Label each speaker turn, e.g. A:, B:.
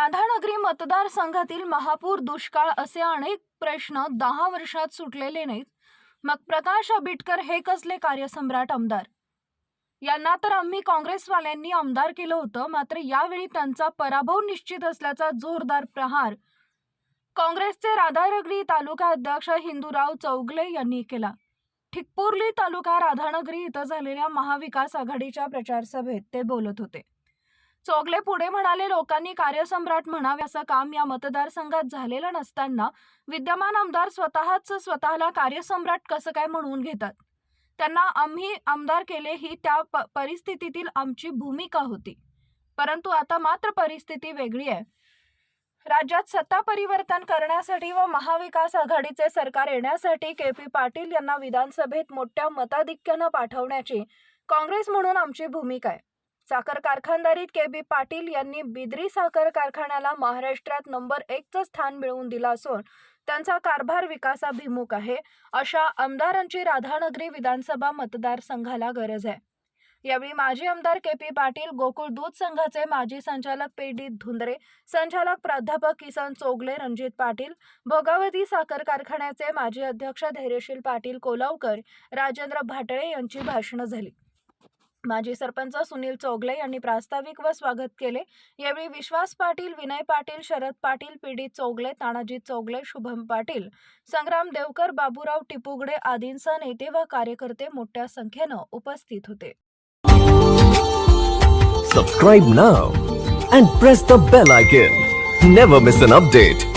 A: राधानगरी मतदारसंघातील महापूर दुष्काळ असे अनेक प्रश्न दहा वर्षात सुटलेले नाहीत. मग प्रकाश आंबेडकर हे कसले कार्यसम्राट आमदार? यांना तर आम्ही काँग्रेसवाल्यांनी आमदार केलं होतं मात्र यावेळी त्यांचा पराभव निश्चित असल्याचा जोरदार प्रहार काँग्रेसचे राधानगरी तालुका अध्यक्ष हिंदूराव चौगले यांनी केला. ठिकपुर्ली तालुका राधानगरी इथं झालेल्या महाविकास आघाडीच्या प्रचारसभेत ते बोलत होते. चोगले पुढे म्हणाले लोकांनी कार्यसम्राट म्हणावे असं काम या मतदारसंघात झालेलं नसताना विद्यमान आमदार स्वतःच स्वतःला कार्यसम्राट कसं काय म्हणून घेतात? त्यांना आम्ही आमदार केले ही त्या प- परिस्थितीतील आमची भूमिका होती. परंतु आता मात्र परिस्थिती वेगळी आहे. राज्यात सत्ता परिवर्तन करण्यासाठी व महाविकास आघाडीचे सरकार येण्यासाठी के पी पाटील यांना विधानसभेत मोठ्या मताधिक्यानं पाठवण्याची काँग्रेस म्हणून आमची भूमिका आहे. साखर कारखानदारीत के बी पाटील यांनी बिद्री साखर कारखान्याला महाराष्ट्रात नंबर एकचं स्थान मिळवून दिलं असून त्यांचा कारभार विकासाभिमुख आहे. अशा आमदारांची राधानगरी विधानसभा मतदारसंघाला गरज आहे. यावेळी माजी आमदार के पी पाटील गोकुळ दूध संघाचे माजी संचालक पी डी धुंदरे संचालक प्राध्यापक किसन चोगले रणजित पाटील भोगावती साखर कारखान्याचे माजी अध्यक्ष धैर्यशील पाटील कोलावकर राजेंद्र भाटळे यांची भाषणं झाली. माजी सरपंच सुनील चौगले यांनी प्रास्ताविक व स्वागत केले. यावेळी विश्वास पाटील विनय पाटील शरद पाटील पीडित चौगले तानाजी चौगले शुभम पाटील संग्राम देवकर बाबूराव टिपुगडे आदींसह नेते व कार्यकर्ते मोठ्या संख्येनं उपस्थित होते.
B: Subscribe now and press the bell icon never miss an update